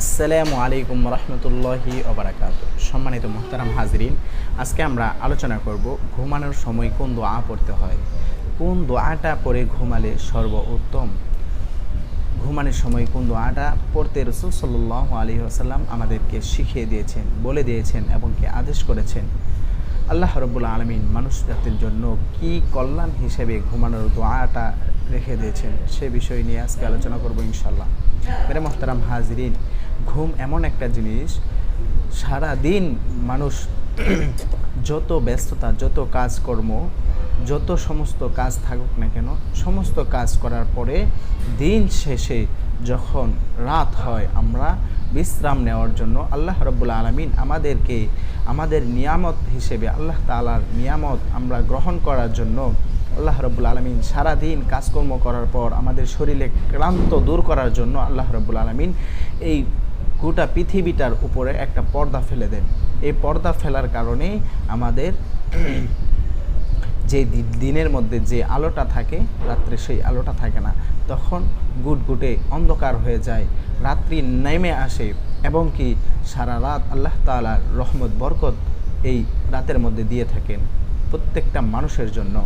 আসসালামু আলাইকুম রহমতুল্লাহি ওবরাকাত। সম্মানিত মোহতারাম হাজরিন, আজকে আমরা আলোচনা করব ঘুমানোর সময় কোন দোয়া পড়তে হয়। কোন দোয়াটা পড়ে ঘুমালে সর্ব উত্তম ঘুমানোর সময় কোন দোয়াটা পড়তে রসুল সাল্লাহ আলী আসাল্লাম আমাদেরকে শিখিয়ে দিয়েছেন, বলে দিয়েছেন এবং কি আদেশ করেছেন? আল্লাহ রব্বুল আলমিন মানুষ জাতির জন্য কি কল্যাণ হিসেবে ঘুমানোর দোয়াটা রেখে দিয়েছেন। সে বিষয় নিয়ে আজকে আলোচনা করব ইনশাল্লাহ মেরে মোহতারাম হাজরিন, ঘুম এমন একটা জিনিস সারা দিন মানুষ যত ব্যস্ততা, যত কাজকর্ম, যত সমস্ত কাজ থাকুক না কেন, সমস্ত কাজ করার পরে দিন শেষে যখন রাত হয়, আমরা বিশ্রাম নেওয়ার জন্য আল্লাহ রব্বুল আলমিন আমাদেরকে, আমাদের নিয়ামত হিসেবে, আল্লাহ তালার নিয়ামত আমরা গ্রহণ করার জন্য আল্লাহ রব্বুল আলমিন সারাদিন কাজকর্ম করার পর আমাদের শরীরে ক্লান্ত দূর করার জন্য আল্লাহ রব্বুল আলমিন এই গোটা পৃথিবীটার উপরে একটা পর্দা ফেলে দেন। এই পর্দা ফেলার কারণে আমাদের যে দিনের মধ্যে যে আলোটা থাকে, রাত্রে সেই আলোটা থাকে না। তখন গুটগুটে অন্ধকার হয়ে যায়, রাত্রি নেমে আসে এবং কি সারা রাত আল্লাহ তালার রহমত, বরকত এই রাতের মধ্যে দিয়ে থাকেন প্রত্যেকটা মানুষের জন্য।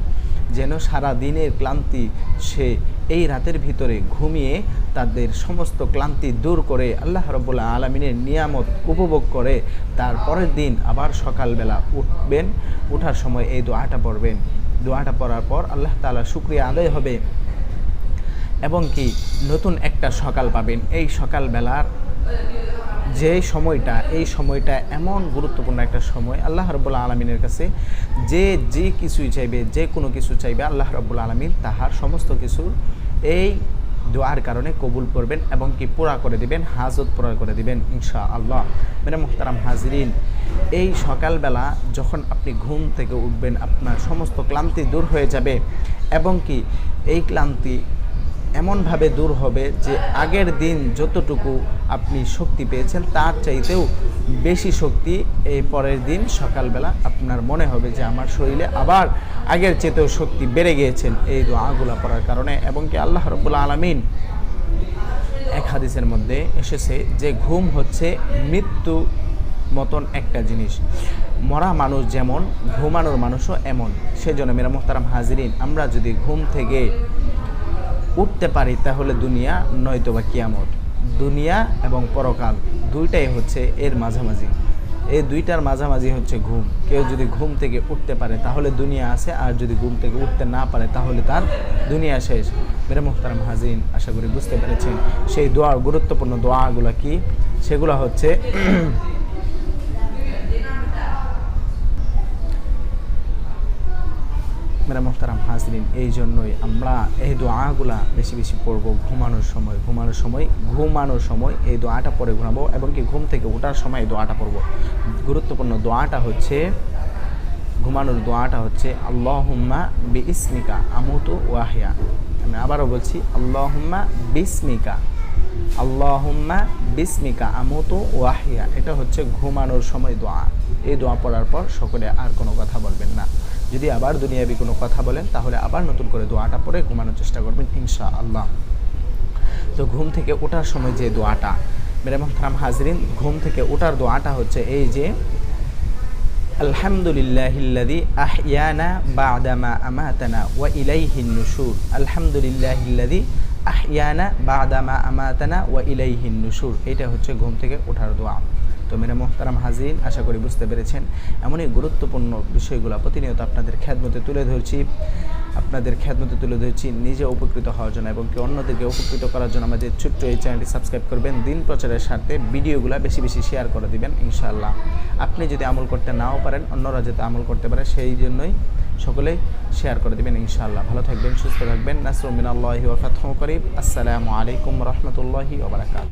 যেন সারা দিনের ক্লান্তি সে এই রাতের ভিতরে ঘুমিয়ে তাদের সমস্ত ক্লান্তি দূর করে আল্লাহ রব্বুল্লাহ আলমিনের নিয়ামত উপভোগ করে। তার পরের দিন আবার সকালবেলা উঠবেন, উঠার সময় এই দোয়াটা পড়বেন। দোয়াটা পড়ার পর আল্লাহ তালা শুক্রিয়া আদায় হবে। এবং কি নতুন একটা সকাল পাবেন। এই সকালবেলার যে সময়টা, এই সময়টা এমন গুরুত্বপূর্ণ একটা সময় আল্লাহ রব্বুল্লা আলমিনের কাছে, যে যে কিছুই চাইবে, যে কোনো কিছু চাইবে আল্লাহ রব্বুল্লা আলমিন তাহার সমস্ত কিছুর এই দোয়ার কারণে কবুল করবেন এবং কি পুরা করে দিবেন, হাজত পুরা করে দিবেন ইনশা আল্লাহ মেরে মোহতারাম হাজরিন, এই সকালবেলা যখন আপনি ঘুম থেকে উঠবেন, আপনার সমস্ত ক্লান্তি দূর হয়ে যাবে এবং কি এই ক্লান্তি এমনভাবে দূর হবে যে আগের দিন যতটুকু আপনি শক্তি পেয়েছেন, তার চাইতেও বেশি শক্তি এই পরের দিন সকালবেলা আপনার মনে হবে যে আমার শরীরে আবার আগের চেতেও শক্তি বেড়ে গিয়েছেন। এই দোয়াগুলো পড়ার কারণে এবং কি আল্লাহ রব্বুল্লা আলমিন এক হাদিসের মধ্যে এসেছে যে ঘুম হচ্ছে মৃত্যু মতন একটা জিনিস। মরা মানুষ যেমন, ঘুমানোর মানুষও এমন। সেজন্য মেরা মোহতারাম হাজিরিন, আমরা যদি ঘুম থেকে উঠতে পারি তাহলে দুনিয়া নয়তো বা কিয়ামত। দুনিয়া এবং পরকাল দুইটাই হচ্ছে এর মাঝামাঝি। এই দুইটার মাঝামাঝি হচ্ছে ঘুম। কেউ যদি ঘুম থেকে উঠতে পারে তাহলে দুনিয়া আছে, আর যদি ঘুম থেকে উঠতে না পারে তাহলে তার দুনিয়া শেষ। মেরে মোহতারাম হাজিন আশা করি বুঝতে পেরেছেন। সেই দোয়া গুরুত্বপূর্ণ দোয়াগুলো কি? সেগুলো হচ্ছে মেরা মোহতারাম হাজরিন, এই জন্যই আমরা এই দোয়াগুলা বেশি বেশি পড়ব ঘুমানোর সময়। ঘুমানোর সময় ঘুমানোর সময় এই দোয়াটা পরে ঘুমাবো এবং কি ঘুম থেকে ওঠার সময় এই দোয়াটা পড়ব। গুরুত্বপূর্ণ দোয়াটা হচ্ছে, ঘুমানোর দোয়াটা হচ্ছে, আল্লাহুম্মা বি ইসমিকা আমুতু ওয়াহিয়া আমি আবারও বলছি, আল্লাহুম্মা বিসমিকা আল্লাহুম্মা বিসমিকা আমুতু ওয়াহিয়া এটা হচ্ছে ঘুমানোর সময় দোয়া। এই দোয়া পড়ার পর সকলে আর কোনো কথা বলবেন না। যদি আবার দুনিয়াবি কোনো কথা বলেন, তাহলে আবার নতুন করে দোয়াটা পরে ঘুমানোর চেষ্টা করবেন ইনশা আল্লাহ তো ঘুম থেকে ওঠার সময় যে দোয়াটা, মেরে হাজরিন, ঘুম থেকে ওঠার দোয়াটা হচ্ছে এই যে আলহামদুলিল্লাহিল্লাদি আহিয়ানা বাদামা আমাতানা ওয়া ইলাইহিন নুশুর। আলহামদুলিল্লাহিল্লাদি আহিয়ানা বাদামা আমাতানা ওয়া ইলাইহিন নুশুর। এটা হচ্ছে ঘুম থেকে ওঠার দোয়া। তো মেরে মোহতারাম হাজিন, আশা করি বুঝতে পেরেছেন, এমনই গুরুত্বপূর্ণ বিষয়গুলো প্রতিনিয়ত আপনাদের খ্যাতমতে তুলে ধরছি। আপনাদের খ্যাতমতে তুলে ধরছি নিজে উপকৃত হওয়ার জন্য এবং কি অন্যদেরকে উপকৃত করার জন্য আমাদের ছোট্ট এই চ্যানেলটি সাবস্ক্রাইব করবেন। দিন প্রচারের স্বার্থে ভিডিওগুলো বেশি বেশি শেয়ার করে দিবেন, ইনশাআল্লাহ। আপনি যদি আমল করতে নাও পারেন, অন্যরা যাতে আমল করতে পারে, সেই জন্যই সকলেই শেয়ার করে দেবেন, ইনশাআল্লাহ। ভালো থাকবেন, সুস্থ থাকবেন। নাসরুমিন আল্লাহি ওয়াফাত করিব আসসালামু আলাইকুম রহমতুল্লাহি ওবরাকাত